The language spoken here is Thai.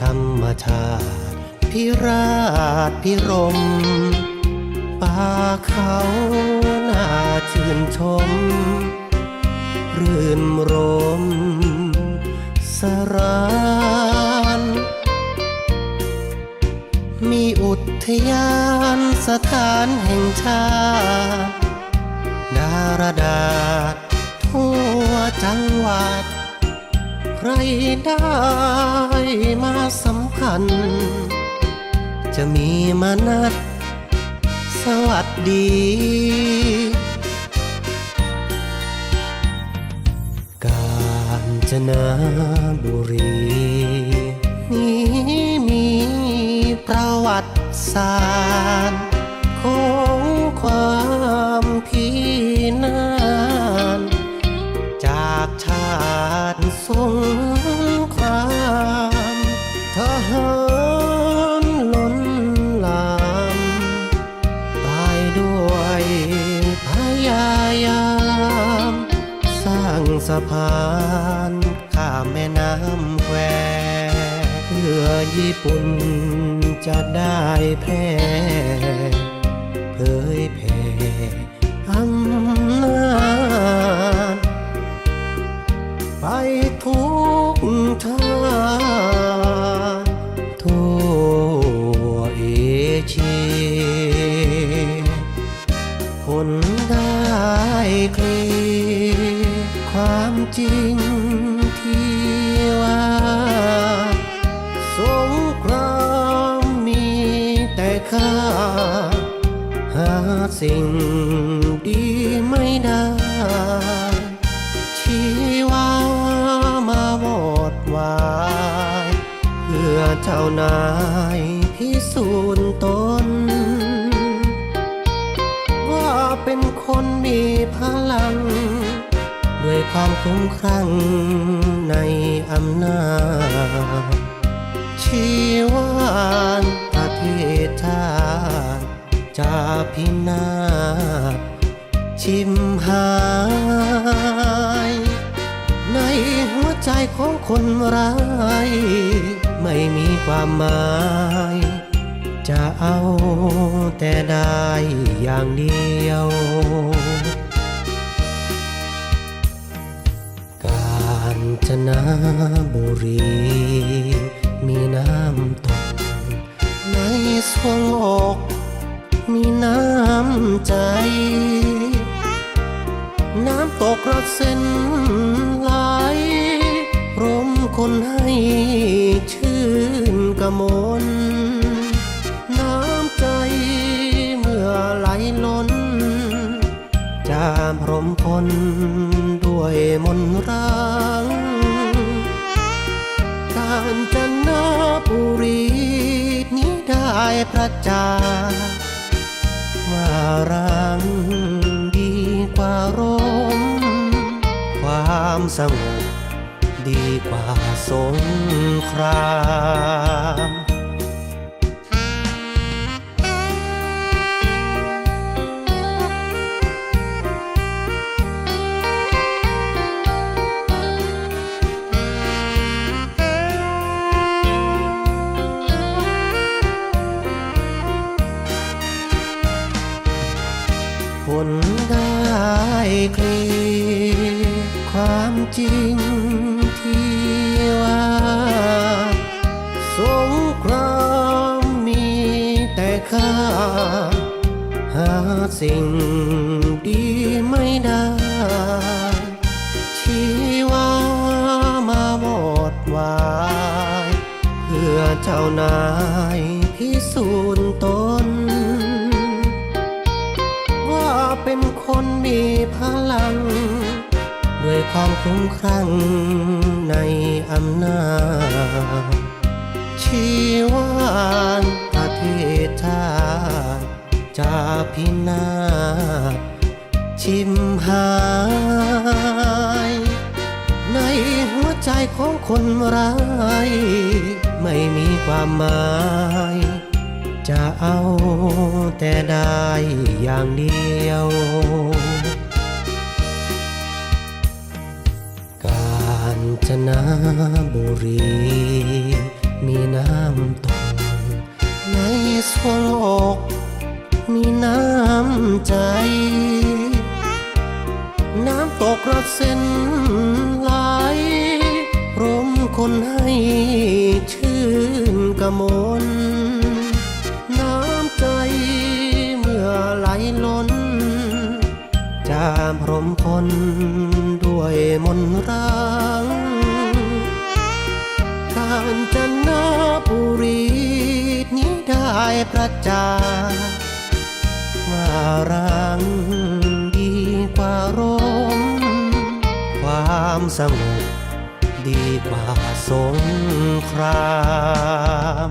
ธรรมชาติพิราชพิรมป่าเขาน่าชื่นชม รื่นรมสรานมีอุทยานสถานแห่งชาติดารดาทั่วจังหวัด รได้มาสำคัญ จะมีมานัด สวัสดี กาญจนบุรี นี้มีประวัติศาสตร์ พานข้ามแม่น้ำแควเพื่อญี่ปุ่นจะได้แพ้เผยแผ่ ความจริงที่ว่า สงครามมีแต่ค่า หาสิ่งดีไม่ได้ ชีวามาวอดวาย เพื่อเจ้านายพิสูจน์ตน ว่าเป็นคนมีพลัง ด้วยความคุ้มครั่งในอำนาจ ชีวานประเทศชาติจะพินาศชิมหาย ในหัวใจของคนร้าย ไม่มีความหมาย จะเอาแต่ได้อย่างเดียว จนบุรี มีน้ำตก ในสวงอก มีน้ำใจ น้ำตกระเส้นไหลพรมคนให้ชื่นกระมนน้ จะพรมคนด้วยมนต์รัง การจันบุรีนี้ได้ประจาว่ารังดีกว่าร่ม ความสงบดีกว่าสงคราม ผลได้เคลียความจริงที่ว่า สงครามมีแต่ค่า หาสิ่งดีไม่ได้ ชีวามาวอดวาย เพื่อเจ้านาย คุ้มครั่งในอำนาจชีวานประเทศชาติจะพินาศชิมหาย ในหัวใจของคนร้าย ไม่มีความหมาย จะเอาแต่ได้อย่างเดียว จจนบุรี มีน้ำตกในสวงอกมีน้ำใจ น้ำตกระเส้นไหลพรมคนให้ชื่นกะมลน้ำใจเมื่อไหลล้น จามพรมคนด้วยมนตรัง การจนบุรีนี้ได้ประจานว่ารังดีกว่ารมความสงบดีกว่าสงคราม